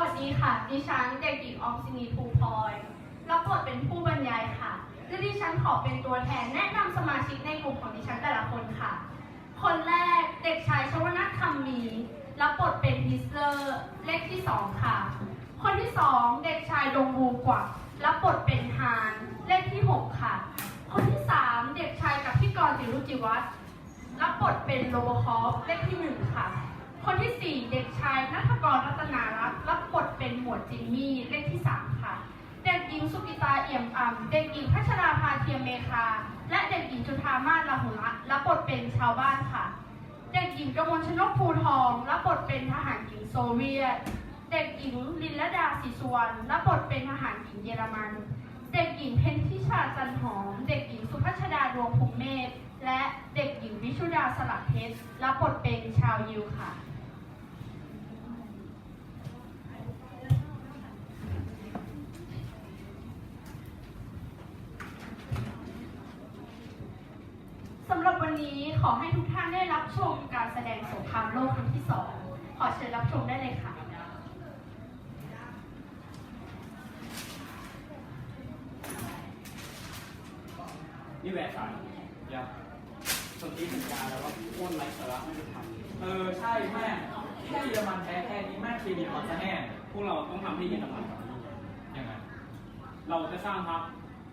วัสดีค่ะ ดิฉันเด็กหญิงออมสินีภูพลอย รับบทเป็นผู้บรรยายค่ะ และดิฉันขอเป็นตัวแทนแนะนำสมาชิกในกลุ่มของดิฉันแต่ละคนค่ะ คนแรกเด็กชายชวนัทคำมี รับบทเป็นฮิสเลอร์เลขที่สองค่ะ คนที่สองเด็กชายดงบูกวักรับบทเป็นฮานเลขที่หกค่ะ คนที่สามเด็กชายกับพี่กรณ์จิรุจิวัฒน์รับบทเป็นโรบคอฟเลขที่หนึ่งค่ะ คนที่สี่เด็กชายนัทกรรัตนารัตน์รับบทเป็นหมวดจิมมี่เลขที่สามค่ะ เด็กหญิงสุกิตาเอี่ยมอ่ำเด็กหญิงพัชราภาเทียมเมคา และเด็กหญิงจุธามาศลาหุระรับบทเป็นชาวบ้านค่ะ เด็กหญิงกมลชนกภูทองรับบทเป็นทหารหญิงโซเวียต เด็กหญิงลินละดาศรีสุวรรณรับบทเป็นทหารหญิงเยอรมัน เด็กหญิงเพนทิชาจันหอม เด็กหญิงสุพัชดาดวงภูมิเมธและเด็กหญิงวิชุดาสลัดเพชรรับบทเป็นชาวยิวค่ะ ขอให้ทุกท่านได้รับชมการแสดงสงครามโลกครั้งที่สองขอเชิญรับชมได้เลยค่ะนี่แหวกสายอย่าสนธิสัญญาแล้วว่าอ้วนไร้สาระไม่ได้ทำเออ ใช่แม่แค่เยอรมันแพ้แค่นี้แม่เครดิตมันจะแน่พวกเราต้องทำให้เยอรมันกลับมายังไง เราจะสร้างพรรค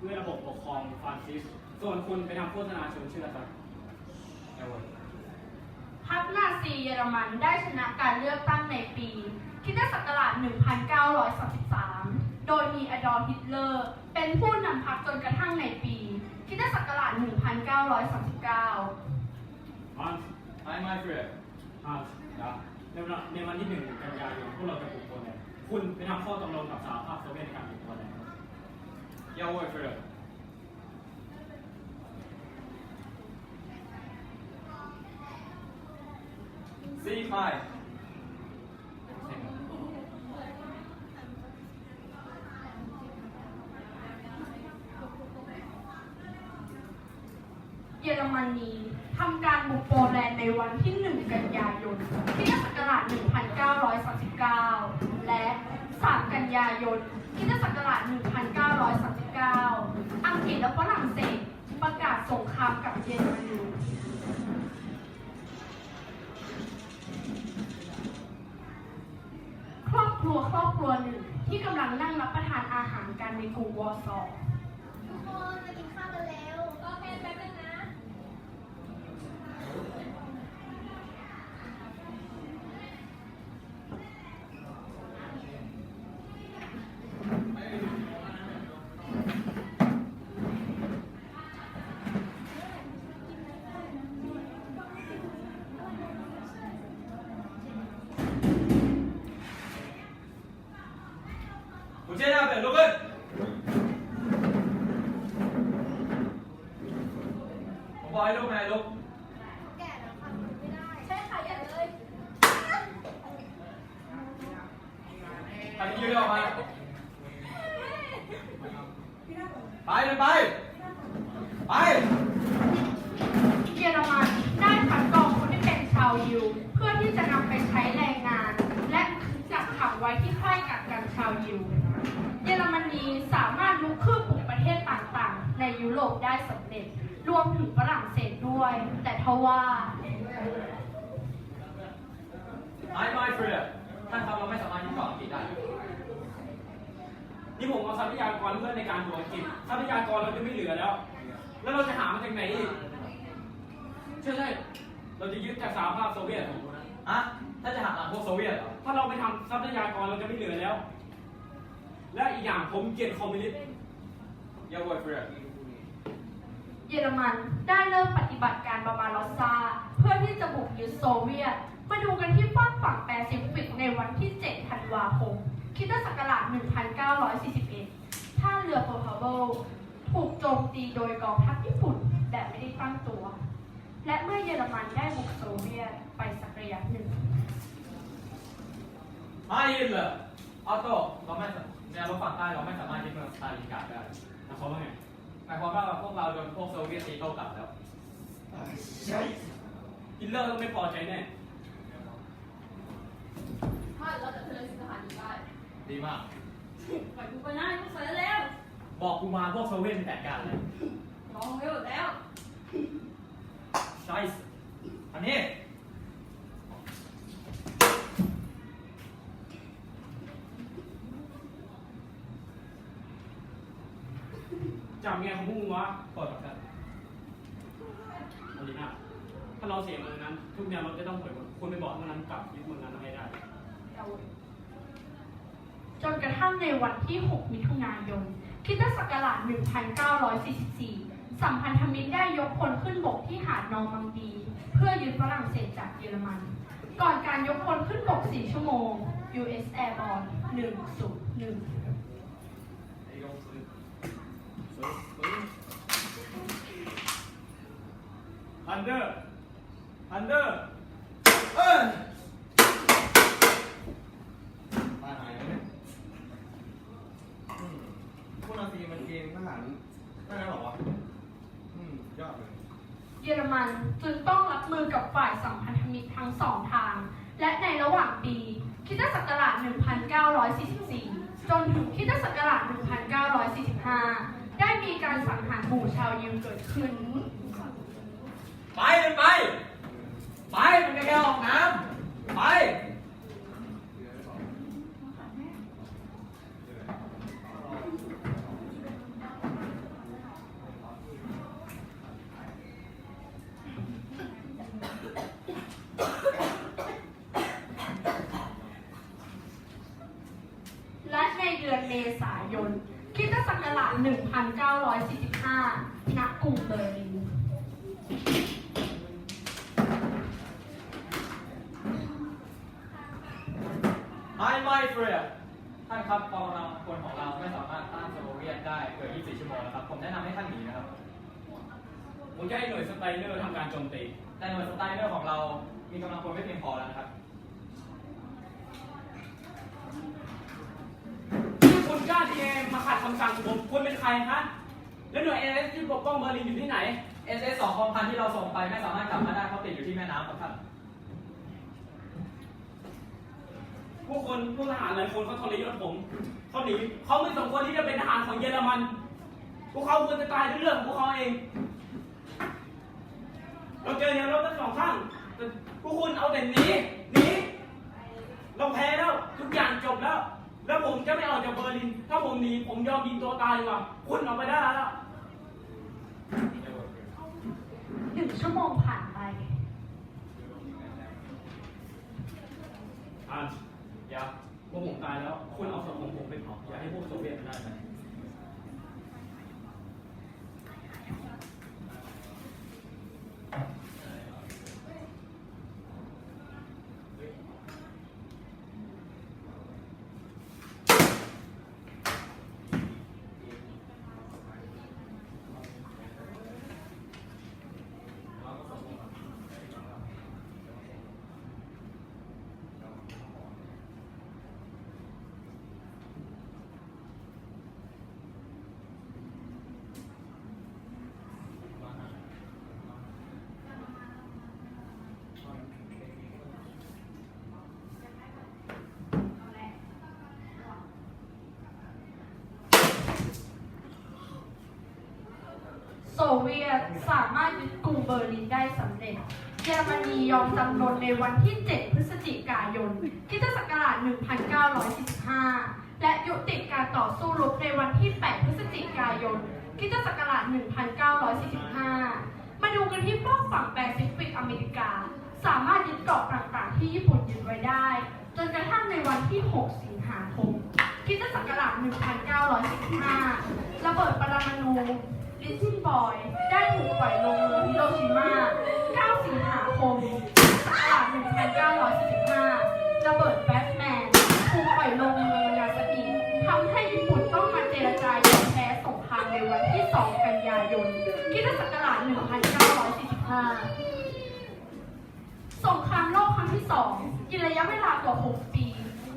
ด้วยระบบปกครองฟรานซิส ส่วนคุณไปทำโฆษณาชวนเชื่อซะเออ พรรคนาซีเยอรมันได้ชนะการเลือกตั้งในปีคริสตศักราช1933 โดยมีอดอล์ฟฮิตเลอร์ เป็นผู้นำพรรคจนกระทั่งในปีคริสตศักราช1939ฮันไอ้ไม่เฟรดฮันนะในวันในวันที่หนึ่งกันยายนพวกเราจะปลุกตัวเนี่ยคุณไปทำข้อตกลงกับสหภาพโซเวียตในการปลุกตัวเนี่ยยาวเฟรดซีไฟเยอรมนีทำการบุกโปแลนด์ในวันที่ 1 กันยายนคริสตศักราช1939 และ 3 กันยายนคริสตศักราช1939 อังกฤษและฝรั่งเศสประกาศสงครามกับเยอรมนีาหารกันในกรุงวอร์ซอทุกคนมากินข้าวกันเร็วโอเคแป๊บนึงนะคุณเชื่อได้เป็นลุกขึ้นผมบอกให้ลุกไงลุก แก่แล้วค่ะไม่ได้ ใช่ค่ะอย่าเลย ใครยืนออกมา ไปเลยไป ไป เยอรมันได้คัดกรองคนที่เป็นชาวยิว เพื่อที่จะนำไปใช้แรงงาน และจับขังไว้ที่ค่ายกักกันชาวยิว เยอรมนีสามารถลุกคืบบุกประเทศต่างๆ ในยุโรปได้สำเร็จ รวมถึงฝรั่งเศสด้วย แต่ทว่า ไอ้ไม่เฟรดท่านครับเราไม่สามารถยึดเกาะอังกฤษได้ นี่ผมเอาทรัพยากรเพื่อในการดูอังกฤษทรัพยากรเราจะไม่เหลือแล้ว แล้วเราจะหามาจากไหนอีกใช่ใช่เราจะยึดจากสหภาพโซเวียตอะถ้าจะหักหลังพวกโซเวียตเหรอถ้าเราไม่ทำทรัพยากรเราจะไม่เหลือแล้ว และอีกอย่างผมเกลียดคอมมิวนิสต์ยาวเฟรดเยอรมันได้เริ่มปฏิบัติการบาบาโรซาเพื่อที่จะบุกยึดโซเวียต มาดูกันที่ฝากฝั่งแปซิฟิกในวันที่ 7 ธันวาคม คริสตศักราช1941 ท่าเรือโปรทาโบถูกโจมตีโดยกองทัพญี่ปุ่นแบบไม่ได้ตั้งตัว และเมื่อเยอรมันได้บุกโซเวียตไปสักระยะหนึ่งไม่ยินเลยออโต้เราไม่แนวรบฝั่งใต้เราไม่สามารถยึดเมืองสตาลินกราดได้นะเขาว่าไงหมายความว่าพวกเราโดนพวกโซเวียตตีโต้กลับแล้วฮิตเลอร์ต้องไม่พอใจแน่ถ้าเราจะเทเลสิสถานีได้ ดีมาก ปล่อยกูไปนะกูเสร็จแล้วบอกกูมาพวกโซเว่นมีแผนการเลยลองไปหมดแล้ว ใช่อันนี้ จำไงของพวกมึงวะ เปิดกัน เอาดีนะถ้าเราเสียเมืองนั้น ทุกแนวเราจะต้องเปิดหมดคุณไปบอกเมืองนั้นกลับยึดเมืองนั้นให้ได้ จนกระทั่งในวันที่ 6 มิถุนายนคิตศักราช1944 สัมพันธมิตรได้ยกพลขึ้นบกที่หาดนอร์มังดี เพื่อยึดฝรั่งเศสจากเยอรมัน ก่อนการยกพลขึ้นบก 4 ชั่วโมง US Airborne 101ฮันเดอร์ฮันเดอร์ เอ้ยมาหายแล้วเนี่ยอืมพวกนาซีมันเกณฑ์ทหารได้แล้วเหรอวะ อืม ยอด เยอรมันจึงต้องรับมือกับฝ่ายสัมพันธมิตรทั้งสองทาง และในระหว่างปีคิดตศักราช 1944 จนถึงคิดตศักราช 1945 ได้มีการสังหารหมู่ชาวยิวเกิดขึ้น ไปมันไป ไปมันแค่ออกน้ำไป และในเดือนเมษายนคริสตศักราช1945 ณ กรุงเบอร์ลินไอ้ไม่เฟรียท่านครับกองกำลังพลของเราไม่สามารถต้านโซเวียตได้เกิน 24 ชั่วโมงนะครับ ผมแนะนำให้ท่านหนีนะครับ ผมจะให้หน่วยสไตรเนอร์ทำการโจมตี แต่หน่วยสไตล์เนอร์ของเรามีกำลังพลไม่เพียงพอแล้วนะครับ ก้าที่จะมาขัดคำสั่งผมคุณเป็นใครฮะ แล้วหน่วยเอเอสที่ปกป้องเบอร์ลินอยู่ที่ไหน SS 2กองพันที่เราส่งไปไม่สามารถกลับมาได้เพราะติดอยู่ที่แม่น้ำครับท่านพวกคนพวกทหารหลายคนเขาทรยศผมเขาหนีเขาไม่สมควรที่จะเป็นทหารของเยอรมัน พวกเขาควรจะตายด้วยเรื่องของพวกเขาเอง เราเจอแนวรบทั้งสองข้างแต่พวกคุณเอาแต่หนีหนีเราแพ้แล้ว ทุกอย่างจบแล้ว แล้วผมจะไม่ออกจากเบอร์ลิน ถ้าผมหนีผมยอมยิงตัวตายดีกว่าคุณออกไปได้แล้ว หนึ่งชั่วโมงผ่านไป อ่านอย่าพวกผมตายแล้ว คุณเอาศพของผมไปเผาอย่าให้พวกโซเวียตมันได้ไปโซ เวียตสามารถยึดกรุงเบอร์ลินได้สำเร็จเยอรมนียอมจำนนในวันที่ 7 พฤศจิกายนคิศักราช 1945และยุติการต่อสู้รบในวันที่ 8 พฤศจิกายนคิศักราช 1945 มาดูกันที่ฝากฝั่งแปซิฟิกอเมริกา สามารถยึดเกาะต่างๆ ที่ญี่ปุ่นยึดไว้ได้ จนกระทั่งในวันที่ 6 สิงหาคมคิศักราช 1915 ระเบิดปรมาณู ลิซินบอย ได้ถูกปล่อยลงเมืองฮิโรชิมา 9 สิงหาคมศ1945ระเบิดแบทแมนถูกปล่อยลงเมืองนางาซากิทำให้ญี่ปุ่นต้องมาเจรจายอมแพ้สงครามในวันที่ 2 กันยายนคริสตศักราช1945 สงครามโลกครั้งที่สองกินระยะเวลากว่า 6 ปี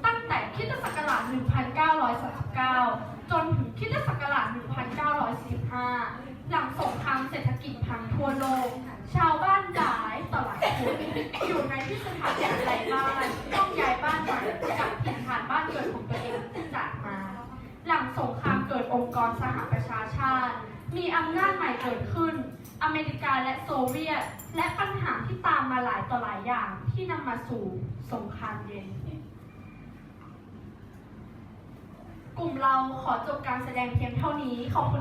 ตั้งแต่คริสตศักราช1939 จนถึงคริสตศักราช 2545 หลังสงครามเศรษฐกิจพังทั่วโลก ชาวบ้านหลายต่อหลายคนอยู่ในที่สถานแดนไร้บ้าน ต้องย้ายบ้านใหม่จากถิ่นฐานบ้านเกิดของตัวเองจากมา หลังสงครามเกิดองค์กรสหประชาชาติ มีอำนาจใหม่เกิดขึ้น อเมริกาและโซเวียต และปัญหาที่ตามมาหลายต่อหลายอย่างที่นำมาสู่สงครามเย็นกลุ่มเราขอจบการแสดงเพียงเท่านี้ ขอบคุณ